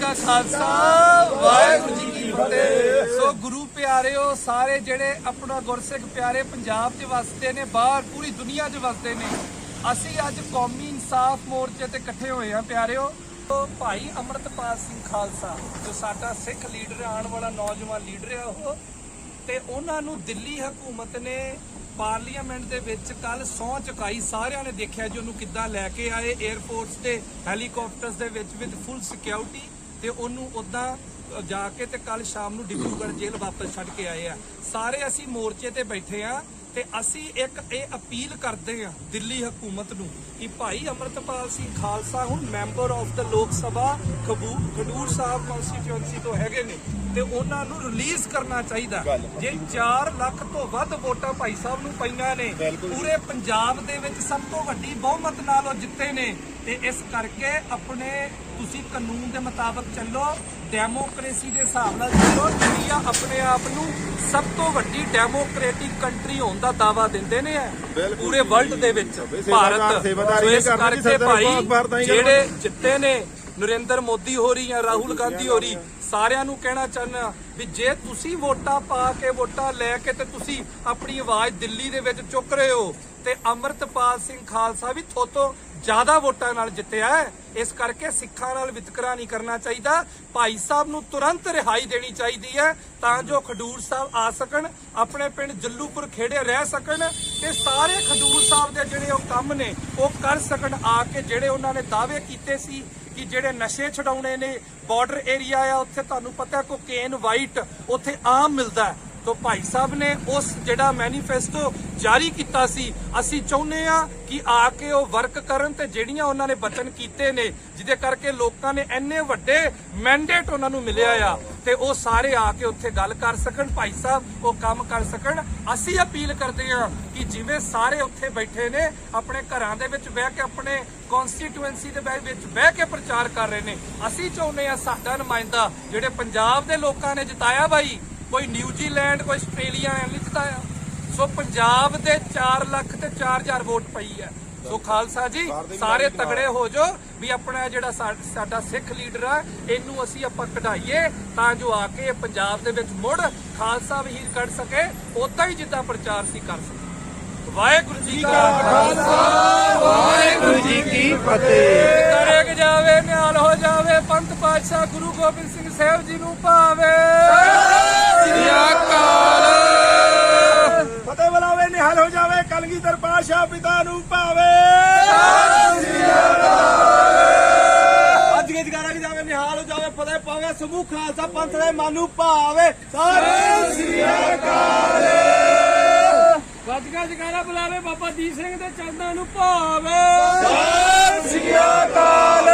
ਕਾ ਖਾਲਸਾ, ਵਾਹਿਗੁਰੂ ਜੀ ਕੀ ਫਤਿਹ। ਸੋ ਗੁਰੂ ਪਿਆਰਿਓ, ਸਾਰੇ ਜਿਹੜੇ ਆਪਣਾ ਗੁਰਸਿੱਖ ਪਿਆਰੇ ਪੰਜਾਬ 'ਚ ਵਸਦੇ ਨੇ, ਬਾਹਰ ਪੂਰੀ ਦੁਨੀਆ 'ਚ ਵਸਦੇ ਨੇ, ਅਸੀਂ ਅੱਜ ਕੌਮੀ ਇਨਸਾਫ ਮੋਰਚੇ ਤੇ ਇਕੱਠੇ ਹੋਏ ਆ ਪਿਆਰਿਓ। ਭਾਈ ਅਮਰਤਪਾਲ ਸਿੰਘ ਖਾਲਸਾ, ਜੋ ਸਾਡਾ ਸਿੱਖ ਲੀਡਰ ਆਉਣ ਵਾਲਾ ਨੌਜਵਾਨ ਲੀਡਰ ਆ ਉਹ, ਤੇ ਉਹਨਾਂ ਨੂੰ ਦਿੱਲੀ ਹਕੂਮਤ ਨੇ ਪਾਰਲੀਮੈਂਟ ਦੇ ਵਿੱਚ ਕੱਲ ਸਹੁੰ ਚੁਕਾਈ। ਸਾਰਿਆਂ ਨੇ ਦੇਖਿਆ ਜੀ ਉਹਨੂੰ ਕਿੱਦਾਂ ਲੈ ਕੇ ਆਏ 에ਅਰਫੋਰਸ ਤੇ ਹੈਲੀਕਾਪਟਰਸ ਦੇ ਵਿੱਚ ਵਿਦ ਫੁੱਲ ਸਿਕਿਉਰਿਟੀ ਤੇ ਉਹਨੂੰ ਉਦਾਂ ਜਾ ਕੇ ਤੇ ਕੱਲ ਸ਼ਾਮ ਨੂੰ ਡਿਬਰੂਗੜ੍ਹ ਜੇਲ੍ਹ ਵਾਪਸ ਛੱਡ ਕੇ ਆਏ ਆ। ਸਾਰੇ ਅਸੀਂ ਮੋਰਚੇ ਤੇ ਬੈਠੇ ਆ ਤੇ ਅਸੀਂ ਇੱਕ ਇਹ ਅਪੀਲ ਕਰਦੇ ਆ ਦਿੱਲੀ ਹਕੂਮਤ ਨੂੰ ਕਿ ਭਾਈ ਅਮਰਤਪਾਲ ਸਿੰਘ ਖਾਲਸਾ ਹੁਣ ਮੈਂਬਰ ਆਫ ਦਾ ਲੋਕ ਸਭਾ ਖਡੂਰ ਸਾਹਿਬ ਕਨਸਟੀਚੁਐਂਸੀ ਤੋਂ ਹੈਗੇ ਨੇ ਤੇ ਉਹਨਾਂ ਨੂੰ ਰਿਲੀਜ਼ ਕਰਨਾ ਚਾਹੀਦਾ। ਜੇ 4 ਲੱਖ ਤੋਂ ਵੱਧ ਵੋਟਾਂ ਭਾਈ ਸਾਹਿਬ ਨੂੰ ਪਈਆਂ ਨੇ ਪੂਰੇ ਪੰਜਾਬ ਦੇ ਵਿੱਚ ਸਭ ਤੋਂ ਵੱਡੀ ਬਹੁਮਤ ਨਾਲ ਉਹ ਜਿੱਤੇ ਨੇ। ਤੇ ਇਸ ਕਰਕੇ ਆਪਣੇ ਤੁਸੀਂ ਕਾਨੂੰਨ ਦੇ ਮੁਤਾਬਕ ਚੱਲੋ ਡੈਮੋਕ੍ਰੇਸੀ ਦੇ ਹਿਸਾਬ ਨਾਲ ਚੱਲੋ ਇੰਡੀਆ ਆਪਣੇ ਆਪ ਨੂੰ ਸਭ ਤੋਂ ਵੱਡੀ ਡੈਮੋਕ੍ਰੈਟਿਕ ਕੰਟਰੀ ਹੋਣ ਦਾ ਦਾਵਾ ਦਿੰਦੇ ਨੇ ਪੂਰੇ ਵਰਲਡ ਦੇ ਵਿੱਚ ਭਾਰਤ। ਇਸ ਕਰਕੇ ਭਾਈ ਜਿਹੜੇ ਜਿੱਤੇ ਨੇ ਨਰਿੰਦਰ ਮੋਦੀ ਹੋ ਰਹੀ ਜਾਂ ਰਾਹੁਲ ਗਾਂਧੀ ਹੋ ਰਹੀ ਸਾਰਿਆਂ ਨੂੰ ਕਹਿਣਾ ਚਾਹੁੰਦਾ ਵੀ ਜੇ ਤੁਸੀਂ ਵੋਟਾਂ ਪਾ ਕੇ ਵੋਟਾਂ ਲੈ ਕੇ ਤੇ ਤੁਸੀਂ ਆਪਣੀ ਆਵਾਜ਼ ਦਿੱਲੀ ਦੇ ਵਿੱਚ ਚੁੱਕ ਰਹੇ ਹੋ ਤੇ ਅਮਰਤਪਾਲ ਸਿੰਘ ਖਾਲਸਾ ਵੀ ਥੋਤੋਂ ਜ਼ਿਆਦਾ ਵੋਟਾਂ ਨਾਲ ਜਿੱਤਿਆ ਹੈ, ਇਸ ਕਰਕੇ ਸਿੱਖਾਂ ਨਾਲ ਵਿਤਕਰਾ ਨਹੀਂ ਕਰਨਾ ਚਾਹੀਦਾ। ਭਾਈ ਸਾਹਿਬ ਨੂੰ ਤੁਰੰਤ ਰਿਹਾਈ ਦੇਣੀ ਚਾਹੀਦੀ ਹੈ, ਤਾਂ ਜੋ ਖਡੂਰ ਸਾਹਿਬ ਆ ਸਕਣ, ਆਪਣੇ ਪਿੰਡ ਜੱਲੂਪੁਰ ਖੇੜੇ ਰਹਿ ਸਕਣ ਤੇ ਸਾਰੇ ਖਡੂਰ ਸਾਹਿਬ ਦੇ ਜਿਹੜੇ ਉਹ ਕੰਮ ਨੇ, ਉਹ ਕਰ ਸਕਣ। ਆ ਕੇ ਜਿਹੜੇ ਉਹਨਾਂ ਨੇ ਦਾਅਵੇ ਕੀਤੇ ਸੀ ਕਿ ਜਿਹੜੇ ਨਸ਼ੇ ਛਡਾਉਣੇ ਨੇ ਬਾਰਡਰ ਏਰੀਆ ਆ, ਉੱਥੇ ਤੁਹਾਨੂੰ ਪਤਾ ਕੋਕੇਨ ਵਾਈਟ ਉੱਥੇ ਆਮ ਮਿਲਦਾ ਹੈ। ਤੋ ਭਾਈ ਸਾਹਿਬ ਨੇ ਉਸ ਜਿਹੜਾ ਮੈਨੀਫੈਸਟੋ ਜਾਰੀ ਕੀਤਾ ਸੀ, ਅਸੀਂ ਚਾਹੁੰਦੇ ਆ ਕਿ ਆ ਕੇ ਉਹ ਵਰਕ ਕਰਨ ਤੇ ਜਿਹੜੀਆਂ ਉਹਨਾਂ ਨੇ ਬਚਨ ਕੀਤੇ ਨੇ, ਜਿਹਦੇ ਕਰਕੇ ਲੋਕਾਂ ਨੇ ਇੰਨੇ ਵੱਡੇ ਮੈਂਡੇਟ ਉਹਨਾਂ ਨੂੰ ਮਿਲਿਆ ਆ, ਤੇ ਉਹ ਸਾਰੇ ਆ ਕੇ ਉੱਥੇ ਗੱਲ ਕਰ ਸਕਣ, ਭਾਈ ਸਾਹਿਬ ਉਹ ਕੰਮ ਕਰ ਸਕਣ। ਅਸੀਂ ਅਪੀਲ ਕਰਦੇ ਆ ਕਿ ਜਿਵੇਂ ਸਾਰੇ ਉੱਥੇ ਬੈਠੇ ਨੇ, ਆਪਣੇ ਘਰਾਂ ਦੇ ਵਿੱਚ ਬਹਿ ਕੇ, ਆਪਣੇ ਕਨਸਟੀਟੂਐਂਸੀ ਦੇ ਵਿੱਚ ਬਹਿ ਕੇ ਪ੍ਰਚਾਰ ਕਰ ਰਹੇ ਨੇ, ਅਸੀਂ ਚਾਹੁੰਦੇ ਆ ਸਾਡਾ ਨੁਮਾਇੰਦਾ ਜਿਹੜੇ ਪੰਜਾਬ ਦੇ ਲੋਕਾਂ ਨੇ ਜਿਤਾਇਆ ਬਾਈ ਕੋਈ ਨਿਊਜ਼ੀਲੈਂਡ ਕੋਈ ਆਸਟ੍ਰੇਲੀਆ ਐ ਨਹੀਂ ਜਿਤਾਇਆ ਸੋ ਪੰਜਾਬ ਦੇ 4 ਲੱਖ ਤੇ 4000 ਵੋਟ ਪਈ ਹੈ। ਸੋ ਖਾਲਸਾ ਜੀ ਸਾਰੇ ਤਗੜੇ ਹੋ ਜਾਓ ਵੀ ਆਪਣਾ ਜਿਹੜਾ ਸਾਡਾ ਸਿੱਖ ਲੀਡਰ ਆ ਇਹਨੂੰ ਅਸੀਂ ਆਪਾਂ ਕਢਾਈਏ ਤਾਂ ਜੋ ਆ ਕੇ ਪੰਜਾਬ ਦੇ ਵਿੱਚ ਮੁੜ ਖਾਲਸਾ ਵਹੀਰ ਕੱਢ ਸਕੇ ਉਦਾਂ ਹੀ ਜਿੱਦਾਂ ਪ੍ਰਚਾਰ ਸੀ ਕਰ ਸਕੇ। ਵਾਹਿਗੁਰੂ ਜੀ ਕਾ ਖਾਲਸਾ ਵਾਹਿਗੁਰੂ ਜੀ ਕੀ ਫਤਿਹ। ਕਰੇਕ ਜਾਵੇ ਨਿਹਾਲ ਹੋ ਜਾਵੇ ਪੰਥ ਪਾਤਸ਼ਾਹ ਗੁਰੂ ਗੋਬਿੰਦ ਸਿੰਘ ਸਾਹਿਬ ਜੀ ਨੂੰ ਭਾਵੇ। ਅਕਾਲ ਫਤਿਹ ਬੁਲਾਵੇ ਨਿਹਾਲ ਹੋ ਜਾਵੇ ਕਲਗੀਧਰ ਪਾਸ਼ਾ ਪਿਤਾ ਨੂੰ ਭਾਵੇ। ਅੱਜ ਕੇ ਜਗਾਰਾ ਕੀ ਜਾਵੇ ਨਿਹਾਲ ਹੋ ਜਾਵੇ ਫਤਿਹ ਪਾਵੇ ਸਮੂਹ ਖਾਲਸਾ ਪੰਥ ਦੇ ਮਨ ਨੂੰ ਭਾਵੇ। ਸਤਿ ਸ੍ਰੀ ਅਕਾਲ। ਵੱਜਗਾ ਜਗਾਰਾ ਬੁਲਾਵੇ ਬਾਬਾ ਦੀਪ ਸਿੰਘ ਦੇ ਚਰਨਾਂ ਨੂੰ ਭਾਵੇ। ਸਤਿ ਸ੍ਰੀ ਅਕਾਲ।